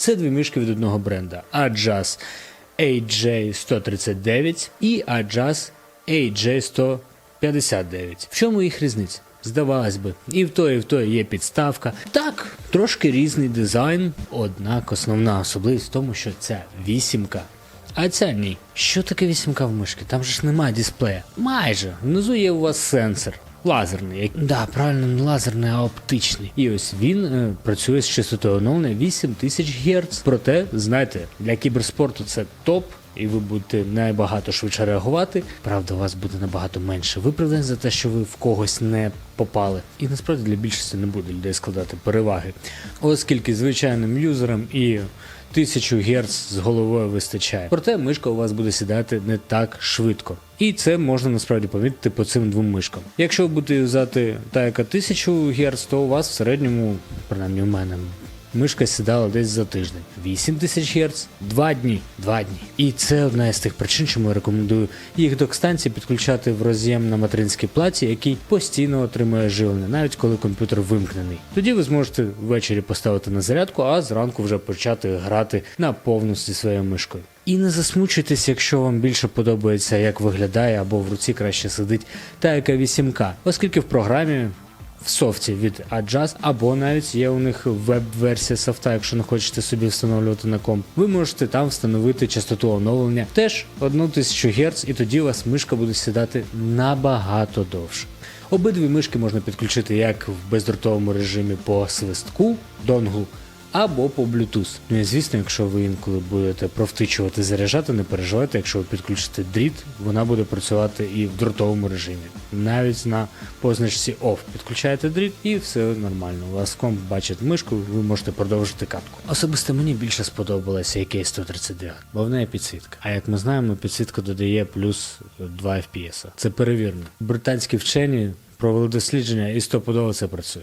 Це дві мишки від одного бренда: Adjust AJ139 і Adjust AJ159. В чому їх різниця? Здавалось би, і в той, і в той є підставка. Так, трошки різний дизайн, однак основна особливість в тому, що ця вісімка. А ця ні. Що таке вісімка в мишки? Там же ж немає дисплея. Майже. Внизу є у вас сенсор. Лазерний. Да, правильно, не лазерний, а оптичний. І ось він е, працює з частотою оновлення 8000 Гц. Проте, знаєте, для кіберспорту це топ. І ви будете набагато швидше реагувати. Правда, у вас буде набагато менше виправдань за те, що ви в когось не попали. І насправді для більшості не буде людей складати переваги. Оскільки звичайним юзерам і 1000 герц з головою вистачає. Проте мишка у вас буде сідати не так швидко. І це можна насправді помітити по цим двом мишкам. Якщо ви будете взяти та яка 1000 Гц, то у вас в середньому, принаймні у мене, Мишка сідала десь за тиждень. 8 тисяч Гц, 2 дні. 2 дні. І це одна із тих причин, чому я рекомендую їх до станції підключати в роз'єм на материнській платі, який постійно отримує живлення, навіть коли комп'ютер вимкнений. Тоді ви зможете ввечері поставити на зарядку, а зранку вже почати грати на повністю своєю мишкою. І не засмучуйтесь, якщо вам більше подобається, як виглядає або в руці краще сидить та яка вісімка, оскільки в програмі в софті від Adjust, або навіть є у них веб-версія софта, якщо не хочете собі встановлювати на комп. Ви можете там встановити частоту оновлення теж 1000 Гц, і тоді у вас мишка буде сідати набагато довше. Обидві мишки можна підключити як в бездротовому режимі по свистку, донгу, або по Bluetooth. Ну і звісно, якщо ви інколи будете провтичувати заряджати, не переживайте, якщо ви підключите дріт, вона буде працювати і в дротовому режимі. Навіть на позначці OFF підключаєте дріт і все нормально. У вас комп бачить мишку, ви можете продовжити катку. Особисто мені більше сподобалася EK 139, бо в неї підсвітка. А як ми знаємо, підсвітка додає плюс 2 FPS. Це перевірено. Британські вчені провели дослідження і стопудово це працює.